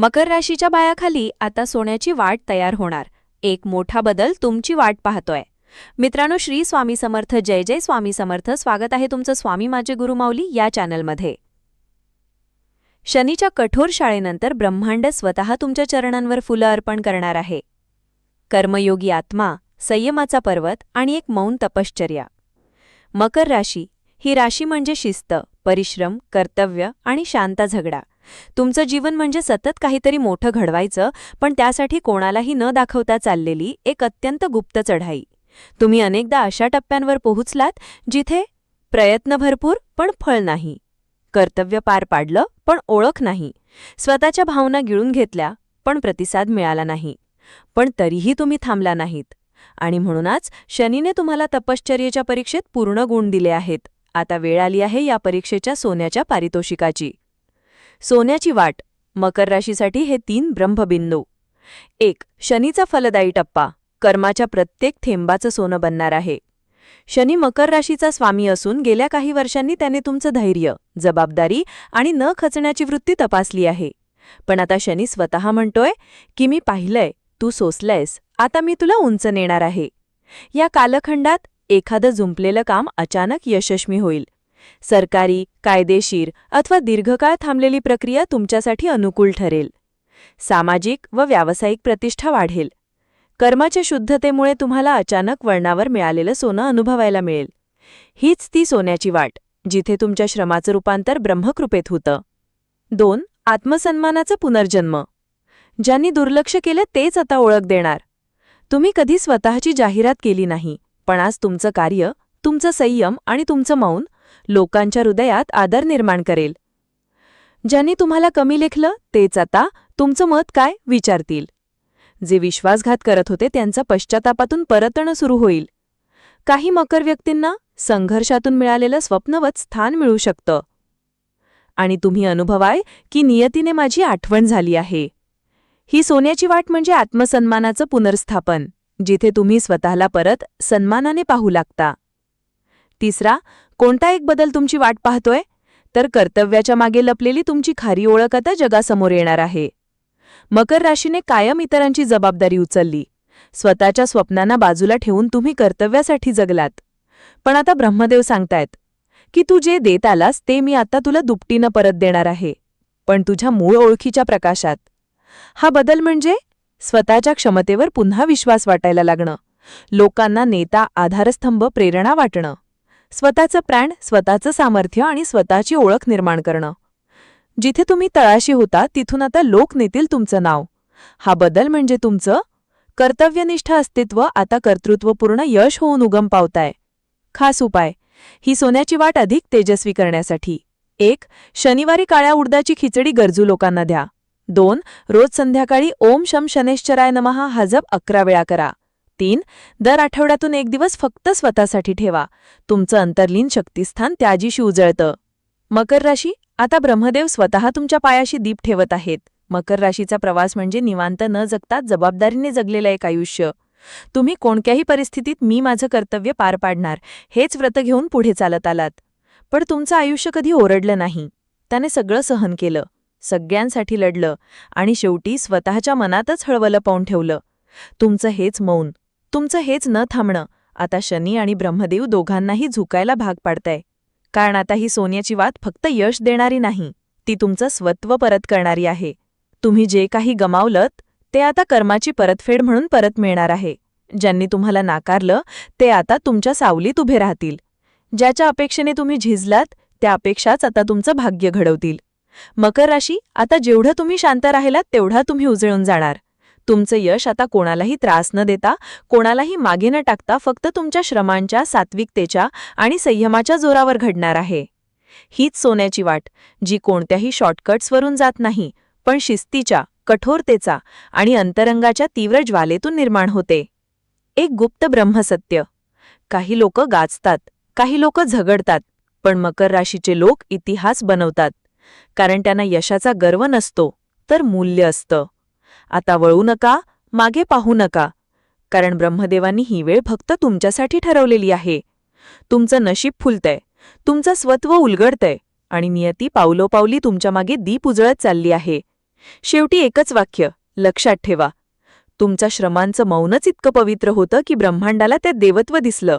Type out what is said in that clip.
मकर राशीच्या बायाखाली आता सोन्याची वाट तयार होणार. एक मोठा बदल तुमची वाट पाहतोय. मित्रांनो श्री स्वामी समर्थ जय जय स्वामी समर्थ. स्वागत आहे तुमचं स्वामी माझे गुरुमाऊली या चॅनलमध्ये. शनीच्या कठोर शाळेनंतर ब्रह्मांड स्वतः तुमच्या चरणांवर फुलं अर्पण करणार आहे. कर्मयोगी आत्मा संयमाचा पर्वत आणि एक मौन तपश्चर्या. मकर राशी ही राशी म्हणजे शिस्त परिश्रम कर्तव्य आणि शांता झगडा. तुमचं जीवन म्हणजे सतत काहीतरी मोठं घडवायचं पण त्यासाठी कोणालाही न दाखवता चाललेली एक अत्यंत गुप्त चढाई. तुम्ही अनेकदा अशा टप्प्यांवर पोहोचलात जिथे प्रयत्न भरपूर पण फळ नाही. कर्तव्य पार पाडलं पण ओळख नाही. स्वतःच्या भावना गिळून घेतल्या पण प्रतिसाद मिळाला नाही. पण तरीही तुम्ही थांबला नाहीत. आणि म्हणूनच शनीने तुम्हाला तपश्चर्येच्या परीक्षेत पूर्ण गुण दिले आहेत. आता वेळ आली आहे या परीक्षेच्या सोन्याच्या पारितोषिकाची. सोन्याची वाट मकर राशीसाठी हे तीन ब्रह्मबिंदू. एक शनीचा फलदायी टप्पा कर्माच्या प्रत्येक थेंबाचं सोनं बनणार आहे. शनी मकर राशीचा स्वामी असून गेल्या काही वर्षांनी त्याने तुमचं धैर्य जबाबदारी आणि न खचण्याची वृत्ती तपासली आहे. पण आता शनी स्वतः म्हणतोय की मी पाहिलंय तू सोसलंयस आता मी तुला उंच नेणार आहे. या कालखंडात एखादं जुंपलेलं काम अचानक यशस्वी होईल. सरकारी कायदेशीर अथवा दीर्घकाळ थांबलेली प्रक्रिया तुमच्यासाठी अनुकूल ठरेल. सामाजिक व व्यावसायिक प्रतिष्ठा वाढेल. कर्माच्या शुद्धतेमुळे तुम्हाला अचानक वळणावर मिळालेलं सोनं अनुभवायला मिळेल. हीच ती सोन्याची वाट जिथे तुमच्या श्रमाचं रूपांतर ब्रह्मकृपेत होतं. दोन आत्मसन्मानाचा पुनर्जन्म. ज्यांनी दुर्लक्ष केलं तेच आता ओळख देणार. तुम्ही कधी स्वतःची जाहिरात केली नाही पण आज तुमचं कार्य तुमचं संयम आणि तुमचं मौन लोकांच्या हृदयात आदर निर्माण करेल. ज्यांनी तुम्हाला कमी लेखलं तेच आता तुमचं मत काय? विचारतील. जे विश्वासघात करत होते त्यांचा पश्चातापातून परतणं सुरू होईल. काही मकर व्यक्तींना संघर्षातून मिळालेलं स्वप्नवत स्थान मिळू शकतं. आणि तुम्ही अनुभवाय की नियतीने माझी आठवण झाली आहे. ही सोन्याची वाट म्हणजे आत्मसन्मानाचं पुनर्स्थापन जिथे तुम्ही स्वतःला परत सन्मानाने पाहू लागता. तिसरा कोणता एक बदल तुमची वाट पाहतोय? तर कर्तव्याच्या मागे लपलेली तुमची खारी ओळख आता जगासमोर येणार आहे. मकर राशीने कायम इतरांची जबाबदारी उचलली. स्वतःच्या स्वप्नांना बाजूला ठेवून तुम्ही कर्तव्यासाठी जगलात. पण आता ब्रह्मदेव सांगतायत की तू जे देत आलास ते मी आता तुला दुपटीनं परत देणार आहे. पण तुझ्या मूळ ओळखीच्या प्रकाशात. हा बदल म्हणजे स्वतःच्या क्षमतेवर पुन्हा विश्वास वाटायला लागणं. लोकांना नेता आधारस्तंभ प्रेरणा वाटणं. स्वतःचं प्राण स्वतःचं सामर्थ्य आणि स्वतःची ओळख निर्माण करणं. जिथे तुम्ही तळाशी होता तिथून आता लोक नेतील तुमचं नाव. हा बदल म्हणजे तुमचं कर्तव्यनिष्ठ अस्तित्व आता कर्तृत्वपूर्ण यश होऊन उगम पावताय. खास उपाय ही सोन्याची वाट अधिक तेजस्वी करण्यासाठी. एक शनिवारी काळ्या उडदाची खिचडी गरजू लोकांना द्या. दोन रोज संध्याकाळी ओम शम शनेश्चराय नमहा हा जप अकरा वेळा करा. तीन दर आठवड्यातून एक दिवस फक्त स्वतःसाठी ठेवा. तुमचं अंतर्लीन शक्तिस्थान त्याजीशी उजळतं. मकर राशी आता ब्रह्मदेव स्वतः तुमच्या पायाशी दीप ठेवत आहेत. मकर राशीचा प्रवास म्हणजे निवांत न जगता जबाबदारीने जगलेलं एक आयुष्य. तुम्ही कोणत्याही परिस्थितीत मी माझं कर्तव्य पार पाडणार हेच व्रत घेऊन पुढे चालत आलात. पण तुमचं आयुष्य कधी ओरडलं नाही. त्याने सगळं सहन केलं. सगळ्यांसाठी लढलं आणि शेवटी स्वतःच्या मनातच हळवलं पाहून ठेवलं. तुमचं हेच मौन. तुमचं हेच न थांबणं. आता शनी आणि ब्रह्मदेव दोघांनाही झुकायला भाग पाडतंय. कारण आता ही सोन्याची वात फक्त यश देणारी नाही ती तुमचं स्वत्व परत करणारी आहे. तुम्ही जे काही गमावलत ते आता कर्माची परतफेड म्हणून परत मिळणार आहे. ज्यांनी तुम्हाला नाकारलं ते आता तुमच्या सावलीत उभे राहतील. ज्याच्या अपेक्षेने तुम्ही झिजलात त्या अपेक्षाच आता तुमचं भाग्य घडवतील. मकर राशी आता जेवढं तुम्ही शांत राहिलात तेवढा तुम्ही उजळून जाणार. तुमचं यश आता कोणालाही त्रास न देता कोणालाही मागे न टाकता फक्त तुमच्या श्रमांच्या सात्विकतेच्या आणि संयमाच्या जोरावर घडणार आहे. हीच सोन्याची वाट जी कोणत्याही शॉर्टकट्सवरून जात नाही पण शिस्तीच्या कठोरतेचा आणि अंतरंगाच्या तीव्र ज्वालेतून निर्माण होते. एक गुप्त ब्रह्मसत्य. काही लोक गाजतात काही लोक झगडतात पण मकर राशीचे लोक इतिहास बनवतात. कारण त्यांना यशाचा गर्व नसतो तर मूल्य असतं. आता वळू नका मागे पाहू नका. कारण ब्रह्मदेवांनी ही वेळ फक्त तुमच्यासाठी ठरवलेली आहे. तुमचं नशीब फुलतंय तुमचं स्वत्व उलगडतंय आणि नियती पावलोपावली तुमच्या मागे दीप उजळत चालली आहे. शेवटी एकच वाक्य लक्षात ठेवा. तुमच्या श्रमांचं मौनच इतकं पवित्र होतं की ब्रह्मांडाला ते देवत्व दिसलं.